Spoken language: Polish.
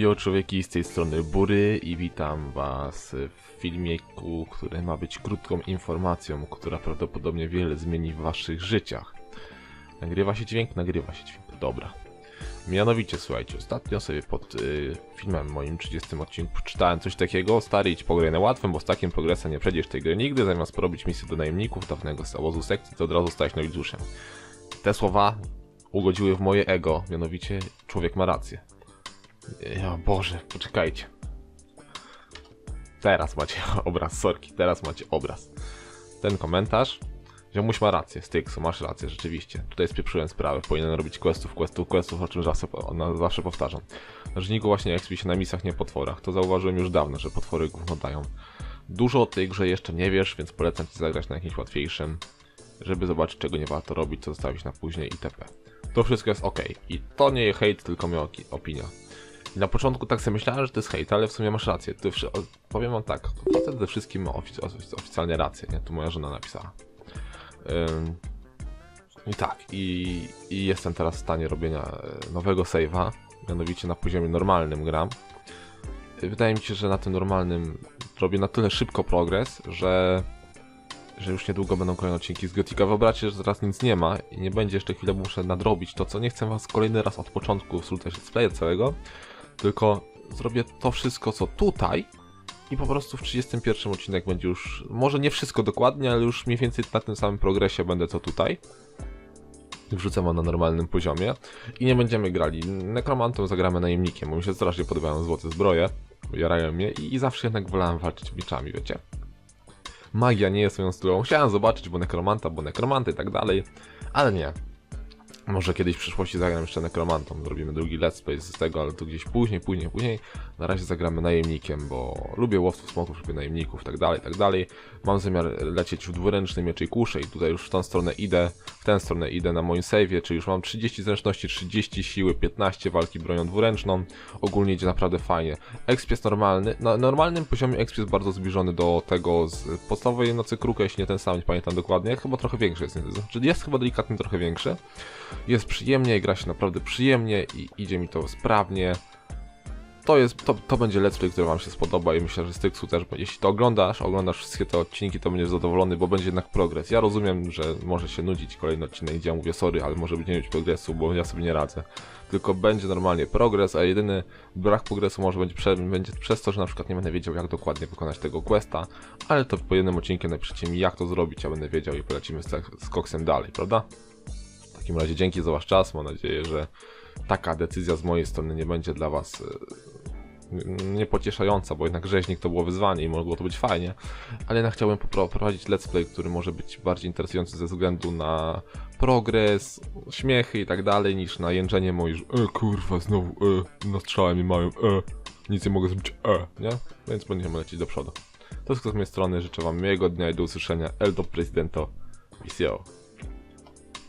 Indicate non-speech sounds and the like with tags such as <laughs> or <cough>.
Jo człowieki z tej strony Bury i witam was w filmiku, który ma być krótką informacją, która prawdopodobnie wiele zmieni w waszych życiach. Nagrywa się dźwięk? Nagrywa się dźwięk, dobra. Mianowicie, słuchajcie, ostatnio sobie pod y, filmem moim 30 odcinku czytałem coś takiego, stary idź po grę na łatwym, bo z takim progresem nie przejdziesz tej gry nigdy, zamiast porobić misję do najemników dawnego obozu sekcji, to od razu stałeś nowicjuszem. Te słowa ugodziły w moje ego, mianowicie człowiek ma rację. Ja Boże, poczekajcie. Teraz macie <laughs> obraz, sorki, teraz macie obraz. Ten komentarz. Ziomuś ma rację, Styksu, masz rację, rzeczywiście. Tutaj spieprzyłem sprawę, powinien robić questów, questów, questów, o czym zawsze, zawsze powtarzam. Żniku właśnie ekspie się na misjach, nie potworach. To zauważyłem już dawno, że potwory gówno dają. Dużo o tej grze jeszcze nie wiesz, więc polecam Ci zagrać na jakimś łatwiejszym, żeby zobaczyć czego nie warto robić, co zostawić na później itp. To wszystko jest ok. I to nie hejt, tylko moja opinia. Na początku tak sobie myślałem, że to jest hejt, ale w sumie masz rację. O- powiem wam tak, ze wszystkim ma ofic- ofic- oficjalnie rację, nie? Tu moja żona napisała. Ym, I tak, i, i jestem teraz w stanie robienia e, nowego save'a, mianowicie na poziomie normalnym gram. Y, Wydaje mi się, że na tym normalnym robię na tyle szybko progres, że, że już niedługo będą kolejne odcinki z Gotika. Wyobraźcie, że teraz nic nie ma i nie będzie jeszcze chwilę, muszę nadrobić to, co nie chcę was kolejny raz od początku wsłuchać z playa całego, tylko zrobię to wszystko, co tutaj i po prostu w 31 odcinek będzie już, może nie wszystko dokładnie, ale już mniej więcej na tym samym progresie będę co tutaj. Wrzucę wam na normalnym poziomie i nie będziemy grali nekromantą, zagramy najemnikiem, bo mi się strasznie podobają złote zbroje, jarają mnie i, i zawsze jednak wolałem walczyć biczami, wiecie. Magia nie jest moją stylą, chciałem zobaczyć, bo nekromanta, bo nekromanty i tak dalej, ale nie. Może kiedyś w przyszłości zagram jeszcze nekromantą, zrobimy drugi let's play z tego, ale to gdzieś później, później, później. Na razie zagramy najemnikiem, bo lubię łowców smoków, lubię najemników, tak dalej, tak dalej. Mam zamiar lecieć w dwuręczny mieczej kuszy i tutaj już w tą stronę idę, w tę stronę idę na moim save'ie, czyli już mam 30 zręczności, 30 siły, 15 walki bronią dwuręczną. Ogólnie idzie naprawdę fajnie. Exp jest normalny, na normalnym poziomie exp jest bardzo zbliżony do tego z podstawowej nocy kruka, jeśli nie ten sam, nie pamiętam dokładnie, chyba trochę większy jest, znaczy jest chyba delikatnie trochę większy. Jest przyjemnie, gra się naprawdę przyjemnie i idzie mi to sprawnie. To jest, to, to będzie let's play, który wam się spodoba i myślę, że Styksu też, jeśli to oglądasz, oglądasz wszystkie te odcinki, to będziesz zadowolony, bo będzie jednak progres. Ja rozumiem, że może się nudzić kolejny odcinek, gdzie ja mówię sorry, ale może nie mieć progresu, bo ja sobie nie radzę. Tylko będzie normalnie progres, a jedyny brak progresu może będzie, prze, będzie przez to, że na przykład nie będę wiedział, jak dokładnie wykonać tego questa, ale to po jednym odcinku napiszcie mi, jak to zrobić, ja będę wiedział i polecimy z, z koksem dalej, prawda? Takim razie dzięki za wasz czas. Mam nadzieję, że taka decyzja z mojej strony nie będzie dla was e, niepocieszająca, bo jednak rzeźnik to było wyzwanie i mogło to być fajnie, ale jednak chciałbym poprowadzić let's play, który może być bardziej interesujący ze względu na progres, śmiechy i tak dalej, niż na jęczenie moje, że e, kurwa, znowu, e, nastrzałem i mają, e, nic nie mogę zrobić, e, nie? Więc będziemy lecieć do przodu. To wszystko z mojej strony, życzę wam miłego dnia i do usłyszenia. Eldo Prezydento. Peace out.